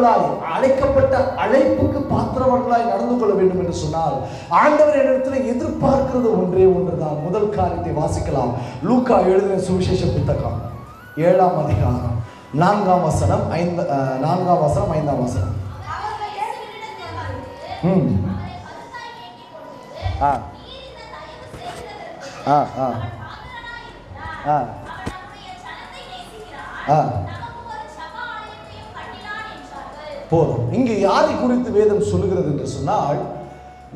பாத்திரவான்களாய் அழைக்கப்பட்ட அழைப்புக்கு பாத்திரவர்களாய் நடந்து கொள்ள வேண்டும் என்று சொன்னால் ஆண்டவர் இடத்துல எதிர்பார்க்கிறது ஒன்றே ஒன்றுதான். முதல் காரியத்தை வாசிக்கலாம். லூக்கா எழுதின சுவிசேஷ புத்தகம் ஏழாம் அதிகாரம் நான்காம் வசனம் ஐந்து நான்காம் வசனம் ஐந்தாம் வசனம். ம். ஆ. ஆ ஆ. ஆ. ஆ. போதும். இங்கு யாரை குறித்து வேதம் சொல்லுகிறது என்று சொன்னால்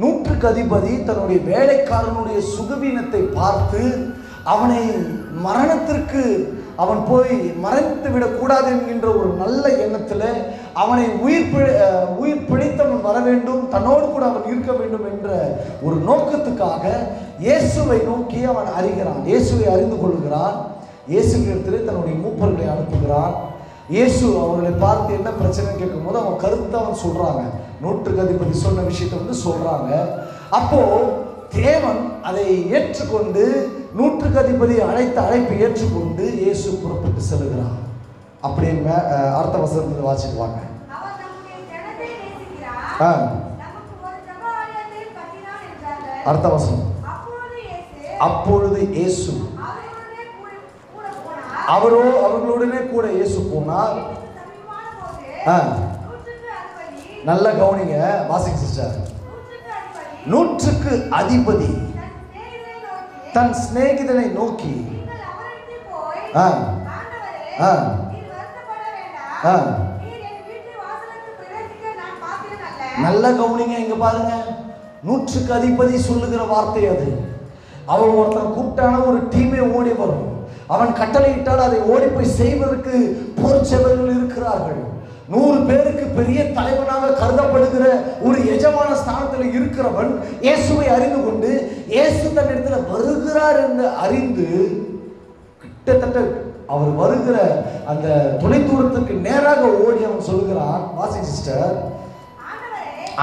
நூற்றுக்கு அதிபதி தன்னுடைய வேலைக்காரனுடைய சுகவீனத்தை பார்த்து அவனை மரணத்திற்கு அவன் போய் மறைத்து விடக்கூடாது என்கின்ற ஒரு நல்ல எண்ணத்தில் அவனை உயிர் பிழை உயிர் பிழைத்தவன் வர வேண்டும் தன்னோடு கூட அவன் இருக்க வேண்டும் என்ற ஒரு நோக்கத்துக்காக இயேசுவை நோக்கி அவன் அறிகிறான். இயேசுவை அறிந்து கொள்கிறான். இயேசுவிடத்திலே தன்னுடைய மூப்பர்களை அனுப்புகிறான். இயேசு அவர்களை பார்த்து என்ன பிரச்சனை கேட்கும்போது அவன் கருத்தை அவன் சொல்றாங்க. நூற்றுக்கு அதிபதி சொன்ன விஷயத்தை வந்து சொல்றாங்க. அப்போ தேவன் அதை ஏற்றுக்கொண்டு நூற்றுக்கு அதிபதி அழைத்த அழைப்பை ஏற்றுக்கொண்டு இயேசு புறப்பட்டு செல்கிறார். அஹ் அடுத்த வசனத்தில் வாசிக்குவாங்க ஆ. அடுத்த வசனம். அப்பொழுது இயேசு அப்பொழுது இயேசு அவர்களுடனே கூட கூட போனார் அவரோ அவர்களுடனே கூட இயேசு போனால் ஆ. நல்ல கவனிங்க வாசிங் சிஸ்டர் நூற்றுக்கு அதிபதி. தன் சிநேகிதனை நோக்கி. ஆ. ஆ. ஆ. நல்ல கவனிங்க இங்க பாருங்க. நூற்றுக்கு அதிபதி சொல்லுகிற வார்த்தை அது. அவன் ஒருத்தன் கூப்பிட்டான ஒரு டீமே ஓடி வரும். அவன் கட்டளையிட்டால் அதை ஓடி போய் செய்வதற்கு போர்ச்சவர்கள் இருக்கிறார்கள். நூறு பேருக்கு பெரிய தலைவனாக கருதப்படுகிற ஒரு எஜமான ஸ்தானத்தில் இருக்கிறவன் இயேசுவை அறிந்து கொண்டு இயேசு தன்னிடத்துல வருகிறார் என்று அறிந்து கிட்டத்தட்ட அவர் வருகிற அந்த தொலை தூரத்துக்கு நேராக ஓடி அவன் சொல்லுகிறான் வாசி சிஸ்டர்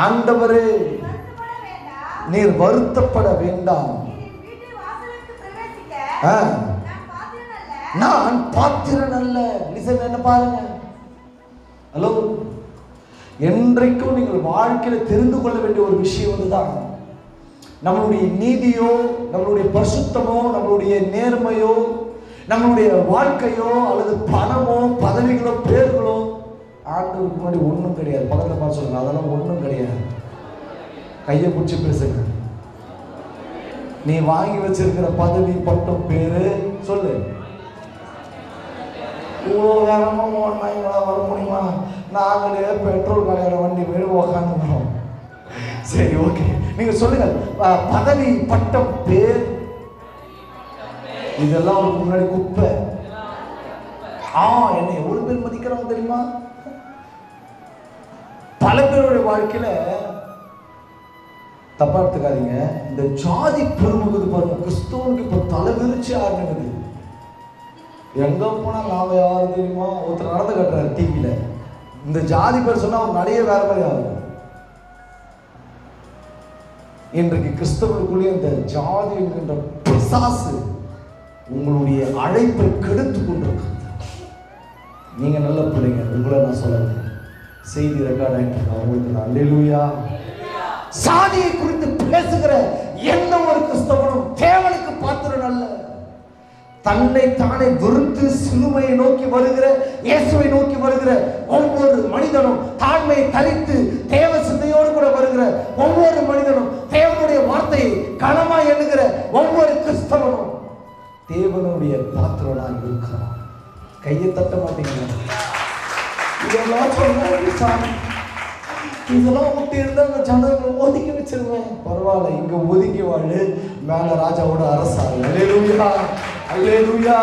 ஆண்டவரே நீர் வருத்தப்பட வேண்டாம். ஆ, நான் பாத்திரன் அல்ல. லிசன் என்ன பாருங்க? ஹலோ என்றைக்கும் நீங்கள் வாழ்க்கையில தெரிந்து கொள்ள வேண்டிய ஒரு விஷயம் இதுதான் நம்மளுடைய நீதியோ நம்மளுடைய பரிசுத்தமோ நம்மளுடைய நேர்மையோ நம்மளுடைய வாழ்க்கையோ அல்லது பணமோ பதவிகளோ பேர்களோ ஆண்டுக்கு முன்னாடி ஒன்றும் கிடையாது. பக்கத்தில் பார்த்து சொல்லுங்க. அதெல்லாம் ஒன்றும் கிடையாது. கையை பிடிச்சி பேசுங்க. நீ வாங்கி வச்சிருக்கிற பதவி பட்டம் பேரு சொல்லு. இவ்வளோ வேகமாக ஓடினா இவங்களாம் வர முடியுமா நாங்களே பெட்ரோல் கடையிற வண்டி மேலே உக்காந்துக்கிறோம் சரி ஓகே நீங்கள் சொல்லுங்கள் பதவி பட்டம் பேர் இதெல்லாம் உங்களுக்கு முன்னாடி குப்பை ஆ என்னை எவ்வளோ பேர் மதிக்கிறாங்க தெரியுமா? பல பேருடைய வாழ்க்கையில தப்பா எடுத்துக்காதீங்க. இந்த ஜாதி பெருமுகுது பாருங்க கிறிஸ்தவனுக்கு இப்போ தலை விரிச்சு ஆரம்பிக்குது எங்கே போனால் நாம யாரு தெரியுமா? ஒருத்தர் நடந்து கட்டுறாரு டிவியில் இந்த ஜாதி பேர் சொன்னால் அவர் நடைய வேற மாதிரி ஆகும் இன்றைக்கு கிறிஸ்தவர்களுக்குள்ளே இந்த ஜாதி என்கின்ற பிசாசு உங்களுடைய அழைப்பை கெடுத்து கொண்டிருக்கிறது. நீங்கள் நல்ல பிள்ளைங்க உங்களை நான் சொல்லல. செய்தி ரெக்கார்ட் ஆகிட்டு அவங்களுக்கு நான் அல்லேலூயா. சாதியை குறித்து பேசுகிற எந்த ஒரு கிறிஸ்தவனும் தேவனுக்கு பாத்திரம் அல்ல. தன்னை தானே வெறுத்து சிலுவையை நோக்கி வருகிற இயேசுவை நோக்கி வருகிற ஒவ்வொரு மனிதனும் தாழ்மையை தரித்து தேவ சிந்தையோடு கூட வருகிற ஒவ்வொரு மனிதனும் தேவனுடைய வார்த்தையை கனமாய் எண்ணுகிற ஒவ்வொரு கிறிஸ்தவனும் தேவனுடைய பாத்திரனாய் இருக்கிறான் கையை தட்ட மாட்டேங்கிறான் இதெல்லாம் சொன்னா சாமி இதெல்லாம் விட்டு இருந்தா அந்த ஜனங்களை ஒதுக்கி வச்சிருவேன். பரவாயில்ல இங்க ஒதுக்கி வாழ். மேல ராஜாவோட அரசாள் அல்லேலூயா அல்லேலூயா.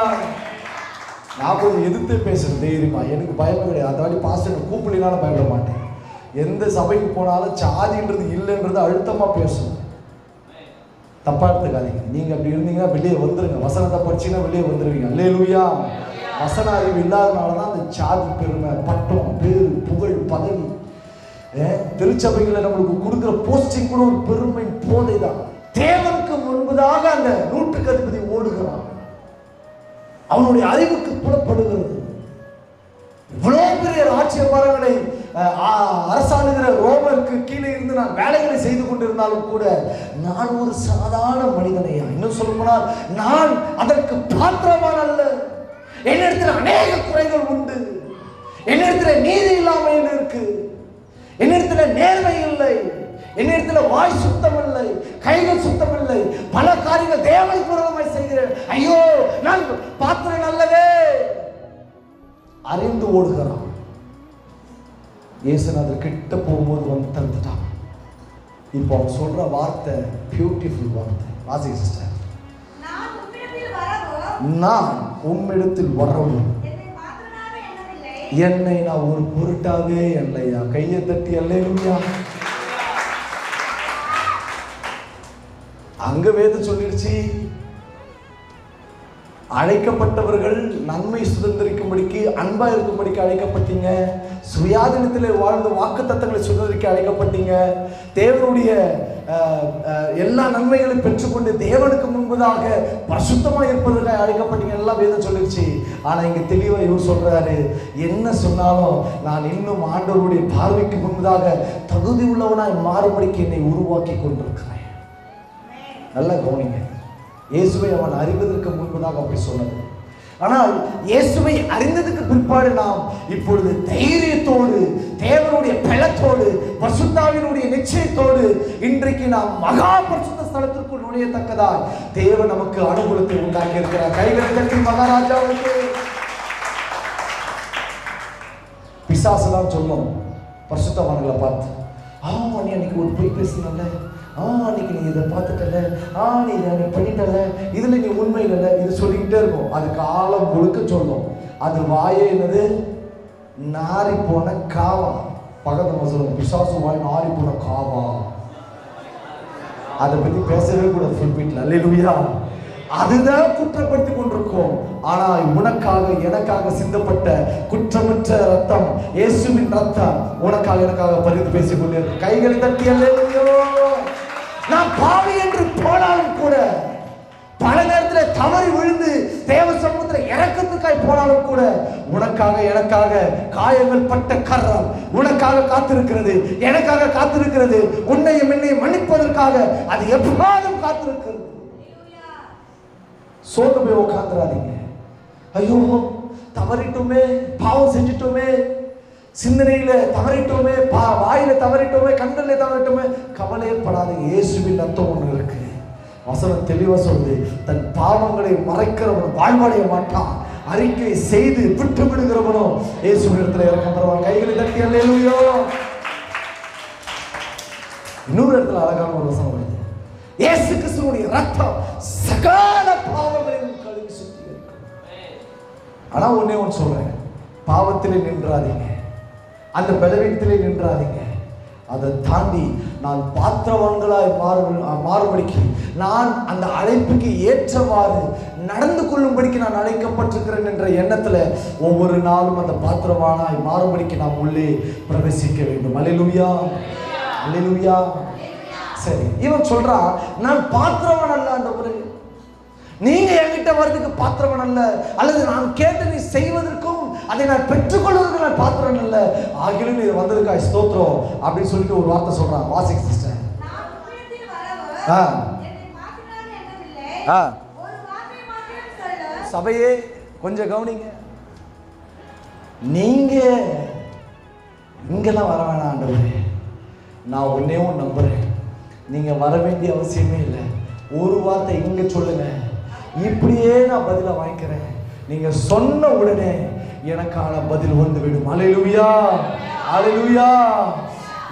நான் கொஞ்சம் எதிர்த்து பேசுறேன் தைரியமா. எனக்கு பயம் கிடையாது. அந்த வாட்டி பாஸ்டர் கூப்பிடலாம் பயப்பட மாட்டேன். எந்த சபைக்கு போனாலும் சாதின்றது இல்லைன்றது அழுத்தமாக பேசணும் தப்பா எடுத்துக்காதீங்க. நீங்க அப்படி இருந்தீங்கன்னா வெளியே வந்துருங்க. வசனத்தை படிச்சீங்கன்னா வெளியே வந்துருவீங்க. அல்லேலூயா. வசன அறிவு இல்லாதனால தான் அந்த சாதி பெருமை பட்டம் பேர் புகழ் பதவி திருச்சபைகளை நம்மளுக்கு கொடுக்குற போஸ்டிங் கூட ஒரு பெருமை போதை தான் தேவனுக்கு முன்பதாக அந்த நூற்றுக்கு அதிபதி ஓடுகிறான். அவனுடைய அறிவுக்கு புலப்படுகிறது. இவ்வளோ பெரிய ராஜ்யபாரங்களை அரசாணுகிற ரோமருக்கு கீழே இருந்து நான் வேலைகளை செய்து கொண்டிருந்தாலும் கூட நான் ஒரு சாதாரண மனிதனையா? இன்னும் சொல்லப்போனால் நான் அதற்கு பாத்திரமான அல்ல. என்னிடத்தில் அநேக குறைகள் உண்டு. என்னிடத்தில் நீதி இல்லாமல் இருக்கு. என்னிடத்துல நேர்மை இல்லை. என்னிடத்துல வாய் சுத்தம் இல்லை கைகள் சுத்தம் இல்லை பல காரியங்கள் தேவனுக்கு விரோதமாய் செய்கிறேன். ஐயோ நான் பாத்திரம் நல்லவே அறிந்து ஓடுகிறான். இயேசுநாதர் கிட்ட போகும்போது வந்து தந்துட்டான் இப்போ அவன் சொல்ற வார்த்தை பியூட்டிஃபுல் வார்த்தை. வாசி சிஸ்டர் நான் உம்மிடத்தில் வரவும் என்னை நான் ஒரு பொருட்டாவே இல்லையா கையை தட்டி அல்லையா அங்க வேதம் சொல்லிடுச்சு அழைக்கப்பட்டவர்கள் நன்மை சுதந்திரிக்கும்படிக்கு அன்பா இருக்கும்படிக்கு அழைக்கப்பட்டீங்க. சுயாதீனத்திலே வாழ்ந்த வாக்கு தத்தங்களை சுதந்திரிக்க அழைக்கப்பட்டீங்க. தேவனுடைய எல்லா நன்மைகளையும் பெற்றுக்கொண்டு தேவனுக்கு முன்பதாக பரிசுத்தமாக இருப்பதற்காக அழைக்கப்பட்டீங்க எல்லாம் வேதம் சொல்லிடுச்சு. ஆனால் இங்கே தெளிவாக இவர் சொல்கிறாரு என்ன சொன்னாலும் நான் இன்னும் ஆண்டவருடைய பார்வைக்கு முன்பதாக தகுதி உள்ளவனாய் மாறுபடிக்கு என்னை உருவாக்கி கொண்டிருக்கிறேன். நல்லா கவனிங்க. இயேசுவை அவன் அறிவதற்கு முன்பதாக அப்படி சொன்னது ஆனால் இயேசுவை அறிந்ததுக்கு பிற்பாடு நாம் இப்பொழுது தைரியத்தோடு தேவனுடைய பலத்தோடு பசுத்தாவினுடைய நிச்சயத்தோடு இன்றைக்கு நாம் மகா பரிசுத்த ஸ்தலத்திற்குள் நுழையத்தக்கதால் தேவன் நமக்கு அனுகூலத்தை உண்டாக்கி இருக்கிறார் கைகளை தட்டி மகாராஜாவுக்கு. பிசாசு தான் சொல்லும் பரிசுத்தவான்களை பார்த்து ஆமா நீ அன்னைக்கு ஒரு போய் பேசினல ஆ நீ இதை பார்த்துட்டல. ஆ நீ இதை அன்னைக்கு பண்ணிட்டல. இதில் நீ உண்மை இல்லை இது சொல்லிக்கிட்டே இருக்கும். அது காலம் முழுக்க சொல்லும். அது வாயே என்னது? நாரி போன காவா. பக்கத்துல சொல்லுங்க. பிசாசு வாய் நாரி போன காவா. அதை பற்றி பேசவே கூடாது ஃபுல் வீட்டில் அல்லேலூயா. அதுதான் குற்றப்படுத்தி கொண்டிருக்கோம். ஆனால் உனக்காக எனக்காக சிந்தப்பட்ட குற்றமற்ற ரத்தம் இயேசுவின் ரத்தம் உனக்காக எனக்காக பரிந்து பேசிக் கொண்டிருக்க கைகளை தட்டி அல்ல உனக்காக எனக்காக காயங்கள் பட்ட கரம் உனக்காக காத்திருக்கிறது எனக்காக காத்திருக்கிறது உன்னையும் என்னையும் மன்னிப்பதற்காக அது எப்போதும் காத்திருக்கிறது. சோர்ந்து போய் உட்காந்துடாதீங்க ஐயோ தவறிட்டோமே பாவம் செஞ்சிட்டோமே சிந்தனையில தவறிட்டோமே பா வாயில தவறிட்டோமே கண்ணில தவறிட்டோமே கவலையே படாதீங்க இயேசுவின் ரத்தம் ஒன்று இருக்கு. வசனம் தெளிவா சொல்லுது தன் பாவங்களை மறைக்கிறவன் வாழ்வடைய மாட்டான். அறிக்கை செய்து விட்டு விடுகிறவனோ இயேசு இடத்துல இறக்கப்படுவான் கைகளை தட்டி அல்லையோ இன்னொரு இடத்துல அழகான ஒரு வசனம் வருது இயேசு கிறிஸ்துவுடைய ரத்தம் சகல பாவங்களையும் கழுவி சுத்தி ஆனா ஒன்னே ஒன்று சொல்றேன். பாவத்திலே நின்றாதீங்க. அந்த பலவீனத்திலே நின்றாதீங்க. அதை தாண்டி நான் பாத்திரவான்களாய் மாறு மாறுபடிக்கு நான் அந்த அழைப்புக்கு ஏற்றவாறு நடந்து கொள்ளும்படிக்கு நான் அழைக்கப்பட்டிருக்கிறேன் என்ற எண்ணத்தில் ஒவ்வொரு நாளும் அந்த பாத்திரவானாய் மாறுபடிக்கு நாம் உள்ளே பிரவேசிக்க வேண்டும். அலிலுவியா அலிலுவியா சரி இவன் சொல்றான் நான் பாத்திரவன் அல்ல ஆண்டவரே நீங்க என்கிட்ட வர்றதுக்கு பாத்திரவன் அல்ல அல்லது நான் கேட்டு நீ செய்வதற்கு அதை நான் பெற்றுக்கொள்வதற்கு நான் பாத்திரன் அல்ல. ஆகிலும் நீ வந்ததுக்காய் ஸ்தோத்திரம் அப்படின்னு சொல்லிட்டு ஒரு வார்த்தை சொல்றான். வாசிக் சிஸ்டர் ஆ. ஆ. சபையே கொஞ்சம் கவனிங்க. நீங்க இங்கெல்லாம் வர வேணாம் ஆண்டவரே. நான் ஒன்னேவும் நம்புறேன். நீங்க வர வேண்டிய அவசியமே இல்லை. ஒரு வார்த்தை இங்க சொல்லுங்க. இப்படியே நான் பதில வாங்கிக்கிறேன். நீங்க சொன்ன உடனே எனக்கான பதில் வந்துவிடும். அலையிலுயா. அலையிலுயா.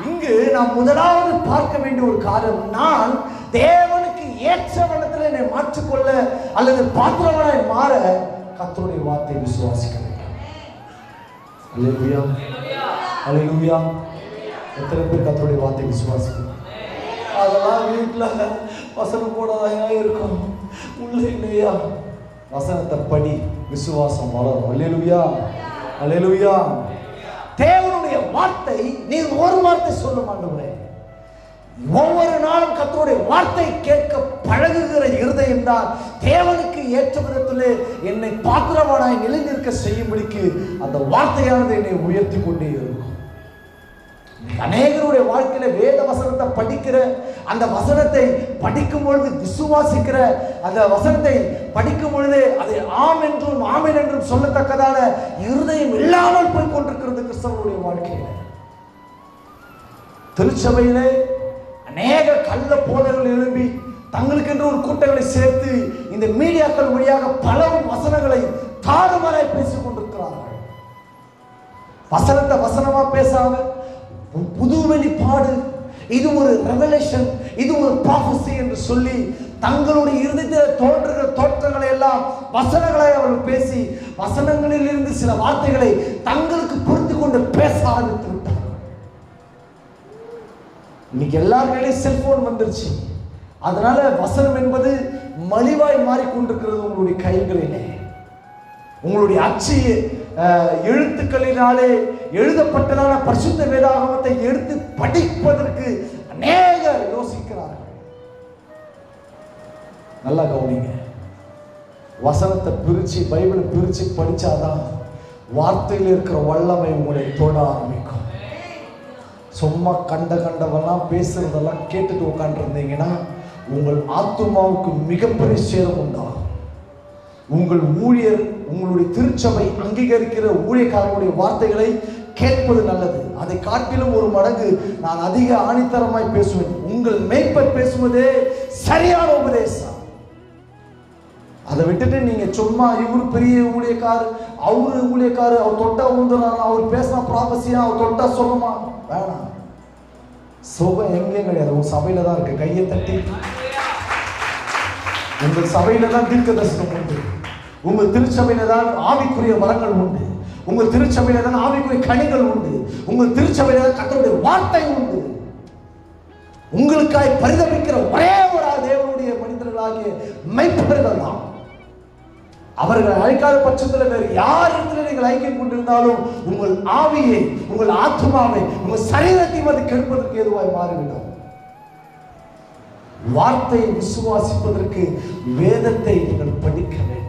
இங்கு நாம் முதலாவது பார்க்க வேண்டிய ஒரு காரணம் நான் தேவனுக்கு ஏற்ற வண்ணத்தில் என்னை மாற்றிக்கொள்ள அல்லது பாத்திரவனாய் மாற கத்தோடைய வார்த்தையை விசுவாசிக்க அலையிலுயா. அல்லேலூயா எத்தனை பேர் கத்தோடைய வார்த்தையை விசுவாசிக்கணும்? அதெல்லாம் வீட்டில் வசனம் போடாதான் இருக்கும்? உள்ள இல்லையா? வசனத்தை படி. விசுவாசம் வளரும். அல்லேலுயா. அல்லேலுயா. தேவனுடைய வார்த்தை நீ ஒரு வார்த்தை சொல்ல மாட்டேன் ஒவ்வொரு நாளும் கத்தருடைய வார்த்தை கேட்க பழகுகிற இருதயம் தான் தேவனுக்கு ஏற்ற விதத்தில் என்னை பாத்திரவானாய் நிலைநிற்க செய்யும்படிக்கு அந்த வார்த்தையானது என்னை உயர்த்தி கொண்டே இருக்கும். அநேகருடைய வாழ்க்கையில வேத வசனத்தை படிக்கிற அந்த வசனத்தை படிக்கும் பொழுது விசுவாசிக்கிற அந்த வசனத்தை படிக்கும் பொழுது அதை ஆம் என்றும் ஆமென் என்றும் சொல்லத்தக்கதான இருதயம் இல்லாமல் போய் கொண்டிருக்கிறது கிறிஸ்தவனுடைய வாழ்க்கையில. திருச்சபையிலே அநேக கள்ள போதர்கள் எழும்பி தங்களுக்கென்று ஒரு கூட்டங்களை சேர்த்து இந்த மீடியாக்கள் வழியாக பல வசனங்களை தாறுமாறாய் பேசிக் கொண்டிருக்கிறார்கள். வசனத்தை வசனமா பேசாமல் புது வெளிப்பாடு இது ஒரு ரெவலேஷன் இது ஒரு ப்ராஃபஸி என்று சொல்லி தங்களுடைய இருதயத்தில் தோன்றுகிற தோற்றங்களை எல்லாம் வசனங்களை அவர்கள் பேசி வசனங்களிலிருந்து சில வார்த்தைகளை தங்களுக்கு புரிந்து கொண்டு பேச ஆரம்பித்து விட்டார் இன்னைக்கு எல்லார் செல்போன் வந்துருச்சு. அதனால வசனம் என்பது மலிவாய் மாறிக்கொண்டிருக்கிறது உங்களுடைய கைகளிலே. உங்களுடைய அச்சையை எழுத்துக்களினாலே எழுதப்பட்டதான பரிசுத்த வேதாகமத்தை எடுத்து படிப்பதற்கு அநேகர் யோசிக்கிறார்கள். நல்லா கவனிங்க. வசனத்தை பிரிச்சு பைபிளை பிரிச்சு படிச்சாதான் வார்த்தையில் இருக்கிற வல்லமை உங்களை தொட ஆரம்பிக்கும். சும்மா கண்ட கண்டவெல்லாம் பேசுறதெல்லாம் கேட்டுட்டு உட்காந்துருந்தீங்கன்னா உங்கள் ஆத்துமாவுக்கு மிகப்பெரிய சேதம் உண்டாகும். உங்கள் ஊழியர் உங்களுடைய திருச்சபை அங்கீகரிக்கிற ஊழியக்காரர்களுடைய வார்த்தைகளை கேட்பது நல்லது. அதை காட்டிலும் ஒரு மடங்கு நான் அதிக ஆணித்தரமாய் பேசுவேன். உங்கள் மேய்ப்பர் பேசுவதே சரியான உபதேசம். அதை விட்டுட்டு நீங்க சும்மா இவரு பெரிய ஊழியக்கார் அவரு ஊழியக்காரு அவர் தொட்டா ஊந்துறாரு அவர் பேசினா ப்ராபசியா அவர் தொட்டா சுகமா வேணாம். சுகம் எங்கேயும் கிடையாது. உன் சபையில தான் இருக்கு. கையை தட்டி. உங்கள் சபையில தான் தீர்க்க தரிசனம் உண்டு. உங்கள் திருச்சபையில தான் ஆவிக்குரிய வரங்கள் உண்டு. உங்கள் திருச்சபையில தான் ஆவிக்குரிய கனிகள் உண்டு. உங்கள் திருச்சபையில தான் கத்தருடைய வார்த்தை உண்டு. உங்களுக்காய் பரிதமிக்கிற ஒரே ஒரு தேவனுடைய மனிதர்களாகிய மெய்ப்பர்கள் தான் அவர்கள் அழைக்காத பட்சத்தில் வேறு யார் இடத்துல நீங்கள் ஐக்கியம் கொண்டிருந்தாலும் உங்கள் ஆவியை உங்கள் ஆத்மாவை உங்கள் சரீரத்தையும் அது கெடுப்பதற்கு ஏதுவாய் மாறிவிடும். வார்த்தையை விசுவாசிப்பதற்கு வேதத்தை நீங்கள் படிக்க வேண்டும்.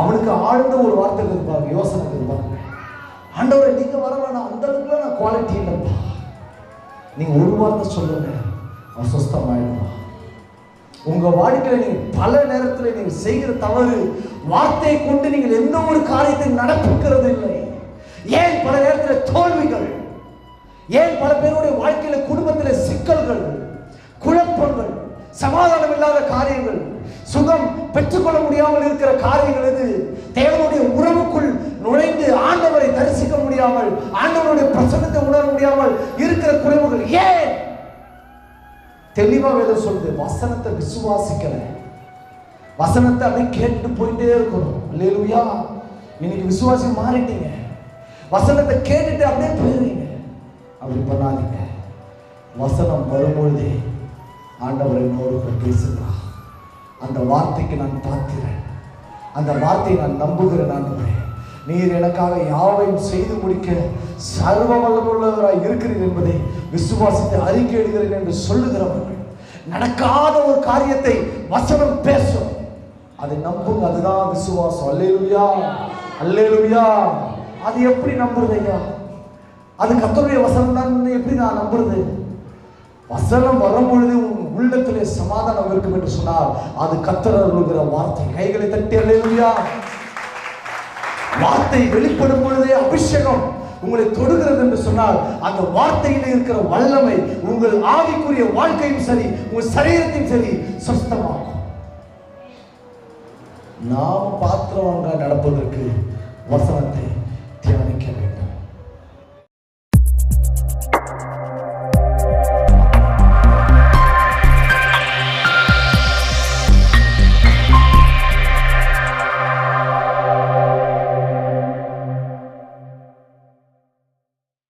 அவனுக்கு ஆழ்ந்த ஒரு வார்த்தை இருப்பாங்க யோசனை இருப்பாங்க ஆண்டவரை நீங்க வர வேணாம். அந்த அளவுக்கு நான் குவாலிட்டி இல்லைப்பா. நீங்க ஒரு வார்த்தை சொல்லுங்க அவன் சுஸ்தமாயிடுவான் உங்க வாழ்க்கையில நீங்க பல நேரத்தில் நீங்க செய்கிற தவறு வார்த்தையை கொண்டு நீங்கள் எந்த ஒரு காரியத்தை நடப்பிக்கிறது இல்லை. ஏன் பல நேரத்தில் தோல்விகள்? ஏன் பல பேருடைய வாழ்க்கையில குடும்பத்தில் சிக்கல்கள் குழப்பங்கள் சமாதானம் இல்லாத காரியங்கள் சுகம் பெற்றுக்கொள்ள முடியாமல் இருக்கிற காரியங்கள் இது தேவனுடைய உறவுக்குள் நுழைந்து ஆண்டவரை தரிசிக்க முடியாமல் ஆண்டவருடைய பிரசன்னத்தை உணர முடியாமல் இருக்கிற குறைவுகள் ஏன்? தெளிவா வேதம் சொல்லுது வசனத்தை விசுவாசிக்கல. வசனத்தை அப்படியே கேட்டு போயிட்டே இருக்கணும். இல்லையா இன்னைக்கு விசுவாசி மாறிட்டீங்க. வசனத்தை கேட்டுட்டு அப்படியே போயிருவீங்க அப்படி பண்ணாதீங்க. வசனம் வரும்பொழுதே ஆண்டவர் என்னோடு கூட பேசுகிறார் அந்த வார்த்தைக்கு நான் பார்க்கிறேன் அந்த வார்த்தையை நான் நம்புகிறேன் ஆண்டவரே. நீர் எனக்காக யாவையும் செய்து முடிக்க சர்வ வல்லமுள்ளவராய் இருக்கிறீர் என்பதை விசுவாசத்தை அறிக்கை எடுக்கிறேன் என்று சொல்லுகிறவர்கள் நடக்காத ஒரு காரியத்தை வசனம் பேசும். அதை நம்புங்க அதுதான் விசுவாசம். அல்லேலுயா அல்லேலுயா. அது எப்படி நம்புறது ஐயா? அது கர்த்தருடைய வசனம் தான் எப்படி நான் நம்புறது? வசனம் வரும்பொழுது உன் உள்ளத்திலே சமாதானம் இருக்கும் என்று சொன்னால் அது கத்தர் வார்த்தை. கைகளை தட்டி அல்லேலுயா வார்த்தை வெளிப்படும் பொழுதே அபிஷேகம் உங்களை தொடுகிறது என்று சொன்னால் அந்த வார்த்தையில் இருக்கிற வல்லமை உங்கள் ஆவிக்குரிய வாழ்க்கையும் சரி உங்கள் சரீரத்தையும் சரி சுஸ்தமாகும் நாம் பாத்திரமாக நடப்பதற்கு வசனத்தை